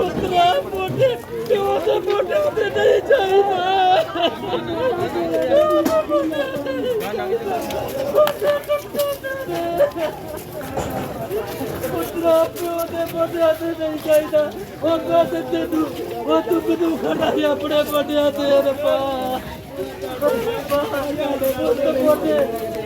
ਪੁੱਤਰਾ ਮੋਢੇ ਪਿਓ ਦੇ ਮੋਢੇ ਉੱਤੇ ਨਹੀਂ ਚਾਹੀਦਾ ਪੁੱਤਰਾ ਪਿਓ ਦੇ ਮੋਢੇ ਤੇ ਨਹੀਂ ਚਾਹੀਦਾ ਉਹ ਕਹਿੰਦੇ ਤੈਨੂੰ ਉਹ ਤੂੰ ਕਿਦੋਂ ਖੜਾ ਸੀ ਆਪਣੇ ਮੋਢਿਆਂ ਤੇ ਰੱਬਾ ਪੁੱਤ ਮੋਢੇ ਪੁੱਤ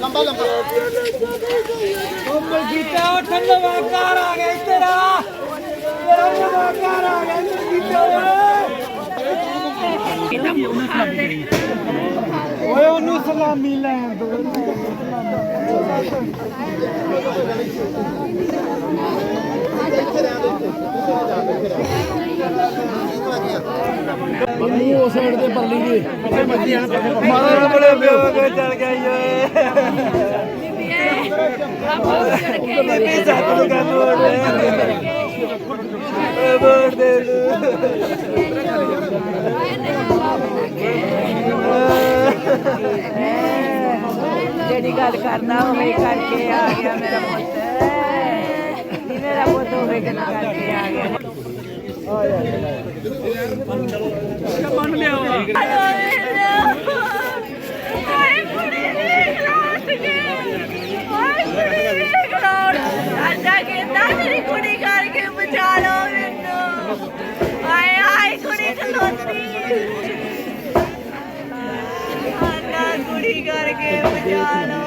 ਲੰਬਾ ਲੰਬਾ। ਉਹ ਮਲਕੀਤਾ ਉਹ ਠੰਡਵਾ ਘਰ ਆ ਗਿਆ ਤੇਰਾ ਤੇਰਾ ਠੰਡਵਾ ਘਰ ਆ ਗਿਆ ਮਲਕੀਤਾ ਓਏ ਉਹਨੂੰ ਸਲਾਮੀ ਲੈਣ ਦੋ। ਉਹ ਸਾਈਡ ਤੇ ਪਰਲੀ ਜੀ। ਮਾਰਾ ਬੜੇ ਪਿਓ ਕੋ ਚਲ ਗਿਆ ਓਏ। ਸੱਤ ਨੂੰ ਗੱਲ ਦੇ। ਜਿਹੜੀ ਗੱਲ ਕਰਨਾ ਹੋਵੇ ਕਰਕੇ ਆ ਗਿਆ ਮੇਰਾ ਪੁੱਤ। ਨੀ ਮੇਰਾ ਪੁੱਤ ਹੋਵੇ ਕਿ ਨਾ ਕਰਕੇ ਆ ਗਿਆ। ਮੰਨ ਲਿਆ ਹਾਏ ਕੁੜੀ ਵੇਖ ਲਾਟ ਕੇ ਹਾਏ ਕੁੜੀ ਵੇਖ ਲਾਟ ਅੱਜਾ ਕਹਿੰਦਾ ਮੇਰੀ ਕੁੜੀ ਕਰਕੇ ਬਚਾ ਲਓ ਮੈਨੂੰ ਹਾਏ ਹਾਏ ਕੁੜੀ ਖਲੋਤੀ ਆਂਦਾ ਕੁੜੀ ਕਰਕੇ ਬਚਾ ਲਓ।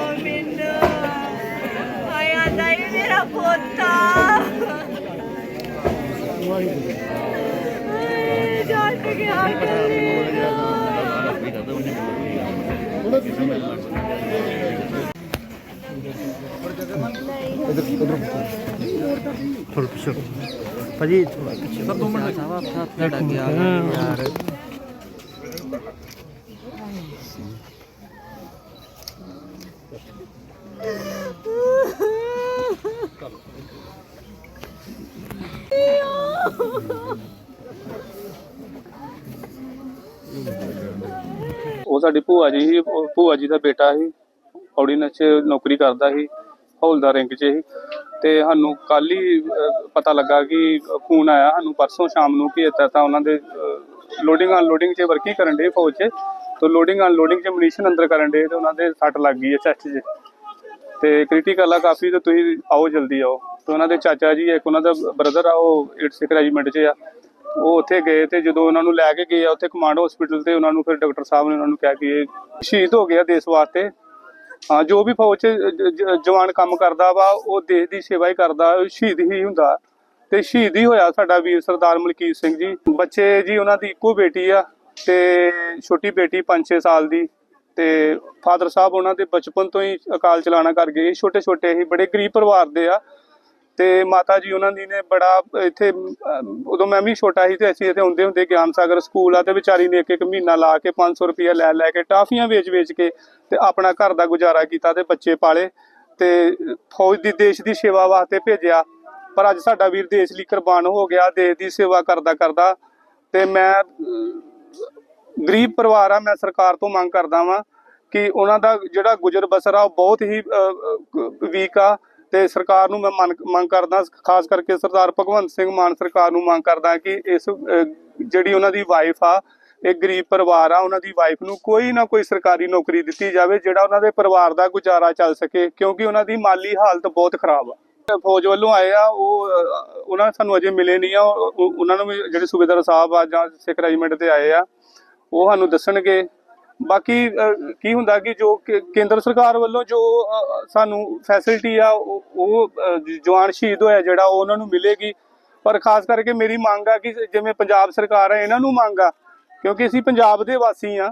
ਥੋੜਾ ਪਿੱਛੇ ਭਾਜੀ ਥੋੜਾ ਪਿੱਛੇ ਸਰ 2 ਮਿੰਟ ਤੁਹਾਡਾ ਕੀ ਆ ਯਾਰ ਉਹ ਸਾਡੀ ਭੂਆ ਜੀ ਸੀ ਉਹ ਭੂਆ ਜੀ ਦਾ ਬੇਟਾ ਸੀ। ਆਰਡੀਨੈਂਸ 'ਚ ਨੌਕਰੀ ਕਰਦਾ ਸੀ ਹੌਲਦਾਰ ਰੈਂਕ 'ਚ ਸੀ। ਤੇ ਸਾਨੂੰ ਕੱਲ ਹੀ ਅਹ, ਪਤਾ ਲੱਗਾ ਕਿ ਫੋਨ ਆਇਆ ਸਾਨੂੰ ਪਰਸੋਂ ਸ਼ਾਮ ਨੂੰ ਕਿ ਇੱਦਾਂ ਤਾਂ ਉਹਨਾਂ ਦੇ ਲੋਡਿੰਗ ਅਨਲੋਡਿੰਗ 'ਚ ਵਰਕਿੰਗ ਕਰਨ ਦੇ ਫੌਜ 'ਚ। ਤੇ ਲੋਡਿੰਗ ਅਨਲੋਡਿੰਗ 'ਚ ਮਨੀਸ਼ਨ ਅੰਦਰ ਕਰਨ ਦੇ ਤੇ ਉਹਨਾਂ ਦੇ ਸੱਟ ਲੱਗ ਗਈ ਹੈ ਚੈਸਟ 'ਚ। ਤੇ ਕ੍ਰਿਟੀਕਲ ਆ ਕਾਫੀ ਤੇ ਤੁਸੀਂ ਆਓ ਜਲਦੀ ਆਓ। ਤੇ ਉਹਨਾਂ ਦੇ ਚਾਚਾ ਜੀ, ਇੱਕ ਉਹਨਾਂ ਦਾ ਬ੍ਰਦਰ ਆ, ਉਹ 86 ਰੈਜੀਮੈਂਟ 'ਚ ਆ। ਉਹ ਉੱਥੇ ਗਏ ਤੇ ਜਦੋਂ ਉਹਨਾਂ ਨੂੰ ਲੈ ਕੇ ਗਏ ਆ, ਉੱਥੇ ਕਮਾਂਡ ਹਸਪੀਟਲ ਤੇ ਉਹਨਾਂ ਨੂੰ ਫਿਰ ਡਾਕਟਰ ਸਾਹਿਬ ਨੇ ਉਹਨਾਂ ਨੂੰ ਕਿਹਾ ਕਿ ਇਹ ਸ਼ਹੀਦ ਹੋ ਗਿਆ ਦੇਸ਼ ਵਾਸਤੇ। ਹਾਂ, ਜੋ ਵੀ ਫੌਜ 'ਚ ਜਵਾਨ ਕੰਮ ਕਰਦਾ ਵਾ, ਉਹ ਦੇਸ਼ ਦੀ ਸੇਵਾ ਹੀ ਕਰਦਾ ਸ਼ਹੀਦ ਹੀ ਹੁੰਦਾ। ਤੇ ਸ਼ਹੀਦ ਹੀ ਹੋਇਆ ਸਾਡਾ ਵੀਰ ਸਰਦਾਰ ਮਲਕੀਤ ਸਿੰਘ ਜੀ। ਬੱਚੇ ਜੀ, ਉਹਨਾਂ ਦੀ ਇੱਕੋ ਬੇਟੀ ਆ ਤੇ ਛੋਟੀ ਬੇਟੀ 5-6 ਸਾਲ ਦੀ ਤੇ ਫਾਦਰ ਸਾਹਿਬ ਉਹਨਾਂ ਦੇ ਬਚਪਨ ਤੋਂ ਹੀ ਅਕਾਲ ਚਲਾਣਾ ਕਰ ਗਏ। ਛੋਟੇ ਛੋਟੇ ਹੀ, ਬੜੇ ਗਰੀਬ ਪਰਿਵਾਰ ਦੇ ਆ। ਤੇ ਮਾਤਾ ਜੀ ਉਹਨਾਂ ਦੀ ਨੇ ਬੜਾ, ਇੱਥੇ ਉਦੋਂ ਮੈਂ ਵੀ ਛੋਟਾ ਸੀ ਤੇ ਅਸੀਂ ਇੱਥੇ ਹੁੰਦੇ ਹੁੰਦੇ ਗਿਆਨ ਸਾਗਰ ਸਕੂਲ ਆ ਤੇ ਵਿਚਾਰੀ ਨੇ ਇੱਕ ਇੱਕ ਮਹੀਨਾ ਲਾ ਕੇ 500 ਰੁਪਇਆ ਲੈ ਲੈ ਕੇ ਟਾਫੀਆਂ ਵੇਚ ਵੇਚ ਕੇ ਤੇ ਆਪਣਾ ਘਰ ਦਾ ਗੁਜ਼ਾਰਾ ਕੀਤਾ ਤੇ ਬੱਚੇ ਪਾਲੇ ਤੇ ਫੌਜ ਦੀ, ਦੇਸ਼ ਦੀ ਸੇਵਾ ਵਾਸਤੇ ਭੇਜਿਆ। ਪਰ ਅੱਜ ਸਾਡਾ ਵੀਰ ਦੇਸ਼ ਲਈ ਕੁਰਬਾਨ ਹੋ ਗਿਆ, ਦੇਸ਼ ਦੀ ਸੇਵਾ ਕਰਦਾ ਕਰਦਾ ਤੇ ਮੈਂ ਗਰੀਬ ਪਰਿਵਾਰ ਆ, ਮੈਂ ਸਰਕਾਰ ਤੋਂ ਮੰਗ ਕਰਦਾ ਵਾਂ ਕਿ ਉਹਨਾਂ ਦਾ ਜਿਹੜਾ ਗੁਜ਼ਰ ਬਸਰ ਆ ਉਹ ਬਹੁਤ ਹੀ ਵੀਕ ਆ। ਤੇ ਸਰਕਾਰ ਨੂੰ ਮੈਂ ਮੰਗ ਕਰਦਾ ਖਾਸ ਕਰਕੇ ਸਰਦਾਰ ਭਗਵੰਤ ਸਿੰਘ ਮਾਨ ਸਰਕਾਰ ਨੂੰ ਮੰਗ ਕਰਦਾ ਕਿ ਇਸ ਜਿਹੜੀ ਉਹਨਾਂ ਦੀ ਵਾਈਫ ਆ ਇਹ ਗਰੀਬ ਪਰਿਵਾਰ ਆ ਉਹਨਾਂ ਦੀ ਵਾਈਫ ਨੂੰ ਕੋਈ ਨਾ ਕੋਈ ਸਰਕਾਰੀ ਨੌਕਰੀ ਦਿੱਤੀ ਜਾਵੇ ਜਿਹੜਾ ਉਹਨਾਂ ਦੇ ਪਰਿਵਾਰ ਦਾ ਗੁਜ਼ਾਰਾ ਚੱਲ ਸਕੇ ਕਿਉਂਕਿ ਉਹਨਾਂ ਦੀ ਮਾਲੀ ਹਾਲਤ ਬਹੁਤ ਖਰਾਬ ਆ। ਫੌਜ ਵੱਲੋਂ ਆਏ ਆ ਉਹ ਅਹ, ਉਹਨਾਂ ਸਾਨੂੰ ਅਜੇ ਮਿਲੇ ਨਹੀਂ ਆ ਉਹਨਾਂ ਨੂੰ ਵੀ ਜਿਹੜੇ ਸੂਬੇਦਾਰ ਸਾਹਿਬ ਆ ਜਾਂ ਸਿੱਖ ਰੈਜੀਮੈਂਟ ਤੇ ਆਏ ਆ ਉਹ ਸਾਨੂੰ ਦੱਸਣਗੇ ਬਾਕੀ ਕੀ ਹੁੰਦਾ ਕਿ ਜੋ ਕੇਂਦਰ ਸਰਕਾਰ ਵੱਲੋਂ ਜੋ ਸਾਨੂੰ ਫੈਸਿਲਿਟੀ ਆ, ਉਹ ਜਵਾਨ ਸ਼ਹੀਦ ਹੋਇਆ ਜਿਹੜਾ, ਉਹ ਉਹਨਾਂ ਨੂੰ ਮਿਲੇਗੀ। ਪਰ ਖਾਸ ਕਰਕੇ ਮੇਰੀ ਮੰਗ ਆ ਕਿ ਜਿਵੇਂ ਪੰਜਾਬ ਸਰਕਾਰ ਆ, ਇਹਨਾਂ ਨੂੰ ਮੰਗ ਆ, ਕਿਉਂਕਿ ਅਸੀਂ ਪੰਜਾਬ ਦੇ ਵਾਸੀ ਆ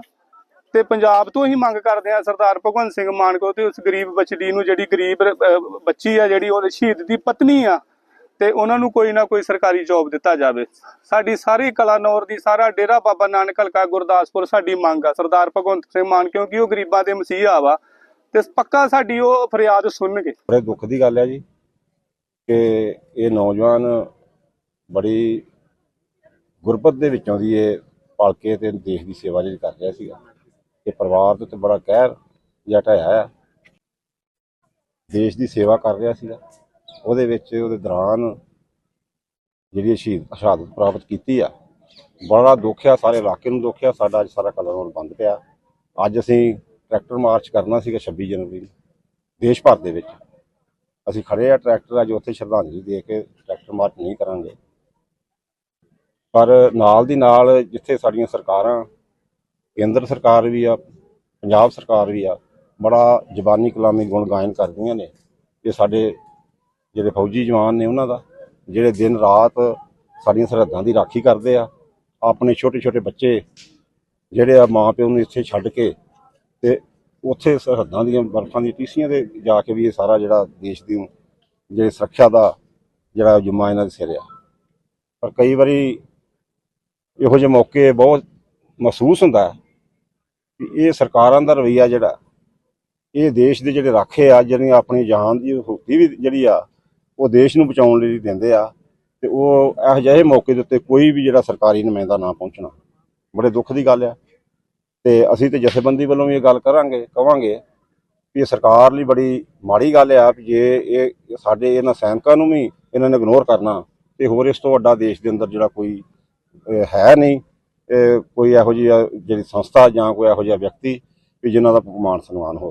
ਤੇ ਪੰਜਾਬ ਤੋਂ ਹੀ ਮੰਗ ਕਰਦੇ ਆ ਸਰਦਾਰ ਭਗਵੰਤ ਸਿੰਘ ਮਾਨ ਕੋ ਤੇ ਉਸ ਗਰੀਬ ਬੱਚੜੀ ਨੂੰ ਜਿਹੜੀ ਗਰੀਬ ਬੱਚੀ ਆ ਜਿਹੜੀ ਉਹ ਸ਼ਹੀਦ ਦੀ ਪਤਨੀ ਆ। ਤੇ ਉਹਨਾਂ ਨੂੰ ਕੋਈ ਨਾ ਕੋਈ ਸਰਕਾਰੀ ਜੌਬ ਦਿੱਤਾ ਜਾਵੇ। ਸਾਡੀ ਸਾਰੀ ਕਲਾਨੌਰ ਦੀ, ਸਾਰਾ ਡੇਰਾ ਬਾਬਾ ਨਾਨਕ ਹਲਕਾ ਗੁਰਦਾਸਪੁਰ ਸਾਡੀ ਮੰਗ ਆ। ਸਰਦਾਰ ਭਗਵੰਤ ਸਿੰਘ ਮਾਨ, ਕਿਉਂਕਿ ਉਹ ਗਰੀਬਾਂ ਦੇ ਮਸੀਹਾ ਵਾ, ਤੇ ਪੱਕਾ ਸਾਡੀ ਉਹ ਫਰਿਆਦ ਸੁਣਨਗੇ। ਬੜੇ ਦੁੱਖ ਦੀ ਗੱਲ ਹੈ ਜੀ, ਕਿ ਇਹ ਨੌਜਵਾਨ ਬੜੀ ਗੁਰਬਤ ਦੇ ਵਿੱਚੋਂ ਦੀ ਇਹ ਪਲ ਤੇ ਦੇਸ਼ ਦੀ ਸੇਵਾ ਜਿਹੜੀ ਕਰ ਰਿਹਾ ਸੀਗਾ। ਇਹ ਪਰਿਵਾਰ ਦੇ ਉੱਤੇ ਬੜਾ ਕਹਿਰ ਜਿਹਾ ਹੈ ਦੇਸ਼ ਦੀ ਸੇਵਾ ਕਰ ਰਿਹਾ ਸੀਗਾ। ਉਹਦੇ ਵਿੱਚ ਉਹਦੇ ਦੌਰਾਨ ਜਿਹੜੀ ਇਹ ਸ਼ਹੀਦ ਸ਼ਹਾਦਤ ਪ੍ਰਾਪਤ ਕੀਤੀ ਆ, ਬੜਾ ਦੁੱਖ ਆ, ਸਾਰੇ ਇਲਾਕੇ ਨੂੰ ਦੁੱਖ ਆ, ਸਾਡਾ ਅੱਜ ਸਾਰਾ ਕਲਰ ਬੰਦ ਪਿਆ। ਅੱਜ ਅਸੀਂ ਟਰੈਕਟਰ ਮਾਰਚ ਕਰਨਾ ਸੀਗਾ 26 ਜਨਵਰੀ ਨੂੰ, ਦੇਸ਼ ਭਰ ਦੇ ਵਿੱਚ। ਅਸੀਂ ਖੜੇ ਆ ਟਰੈਕਟਰ, ਅੱਜ ਉੱਥੇ ਸ਼ਰਧਾਂਜਲੀ ਦੇ ਕੇ ਟਰੈਕਟਰ ਮਾਰਚ ਨਹੀਂ ਕਰਾਂਗੇ। ਪਰ ਨਾਲ ਦੀ ਨਾਲ ਜਿੱਥੇ ਸਾਡੀਆਂ ਸਰਕਾਰਾਂ, ਕੇਂਦਰ ਸਰਕਾਰ ਵੀ ਆ, ਪੰਜਾਬ ਸਰਕਾਰ ਵੀ ਆ, ਬੜਾ ਜ਼ਬਾਨੀ ਕਲਾਮੀ ਗੁਣ ਗਾਇਨ ਕਰਦੀਆਂ ਨੇ। ਇਹ ਸਾਡੇ ਜਿਹੜੇ ਫੌਜੀ ਜਵਾਨ ਨੇ ਉਹਨਾਂ ਦਾ, ਜਿਹੜੇ ਦਿਨ ਰਾਤ ਸਾਡੀਆਂ ਸਰਹੱਦਾਂ ਦੀ ਰਾਖੀ ਕਰਦੇ ਆ, ਆਪਣੇ ਛੋਟੇ ਛੋਟੇ ਬੱਚੇ ਜਿਹੜੇ ਆ ਮਾਂ ਪਿਓ ਨੂੰ ਇੱਥੇ ਛੱਡ ਕੇ ਤੇ ਉੱਥੇ ਸਰਹੱਦਾਂ ਦੀਆਂ ਬਰਫਾਂ ਦੀਆਂ ਟੀਸੀਆਂ ਤੇ ਜਾ ਕੇ ਵੀ ਇਹ ਸਾਰਾ ਜਿਹੜਾ ਦੇਸ਼ ਦੀ ਜਿਹੜੇ ਸੁਰੱਖਿਆ ਦਾ ਜਿਹੜਾ ਜੁਮਾ ਇਹਨਾਂ ਦੇ ਸਿਰ ਆ। ਪਰ ਕਈ ਵਾਰੀ ਇਹੋ ਜਿਹੇ ਮੌਕੇ ਬਹੁਤ ਮਹਿਸੂਸ ਹੁੰਦਾ ਹੈ ਕਿ ਇਹ ਸਰਕਾਰਾਂ ਦਾ ਰਵਈਆ ਜਿਹੜਾ, ਇਹ ਦੇਸ਼ ਦੇ ਜਿਹੜੇ ਰਾਖੇ ਆ, ਜਿਹੜੀਆਂ ਆਪਣੀ ਜਾਨ ਦੀ ਹੁਕਤੀ ਵੀ ਜਿਹੜੀ ਆ ਉਹ ਦੇਸ਼ ਨੂੰ ਬਚਾਉਣ ਲਈ ਦਿੰਦੇ ਆ ਤੇ ਉਹ ਇਹੋ ਜਿਹੇ ਮੌਕੇ ਦੇ ਉੱਤੇ ਕੋਈ ਵੀ ਜਿਹੜਾ ਸਰਕਾਰੀ ਨੁਮਾਇੰਦਾ ਨਾ ਪਹੁੰਚਣਾ। ਬੜੇ ਦੁੱਖ ਦੀ ਗੱਲ ਆ। ਤੇ ਅਸੀਂ ਤੇ ਜਥੇਬੰਦੀ ਵੱਲੋਂ ਵੀ ਇਹ ਗੱਲ ਕਰਾਂਗੇ, ਕਵਾਂਗੇ ਵੀ ਇਹ ਸਰਕਾਰ ਲਈ ਬੜੀ ਮਾੜੀ ਗੱਲ ਆ ਵੀ ਜੇ ਇਹ ਸਾਡੇ ਇਹਨਾਂ ਸੈਨਿਕਾਂ ਨੂੰ ਵੀ ਇਹਨਾਂ ਨੇ ਇਗਨੋਰ ਕਰਨਾ ਤੇ ਹੋਰ ਇਸ ਤੋਂ ਵੱਡਾ ਦੇਸ਼ ਦੇ ਅੰਦਰ ਜਿਹੜਾ ਕੋਈ ਹੈ ਨਹੀਂ ਕੋਈ ਇਹੋ ਜਿਹੀ ਜਿਹੜੀ ਸੰਸਥਾ ਜਾਂ ਕੋਈ ਇਹੋ ਜਿਹਾ ਵਿਅਕਤੀ ਵੀ ਜਿਨ੍ਹਾਂ ਦਾ ਮਾਣ ਸਨਮਾਨ ਹੋ ਸਕੇ।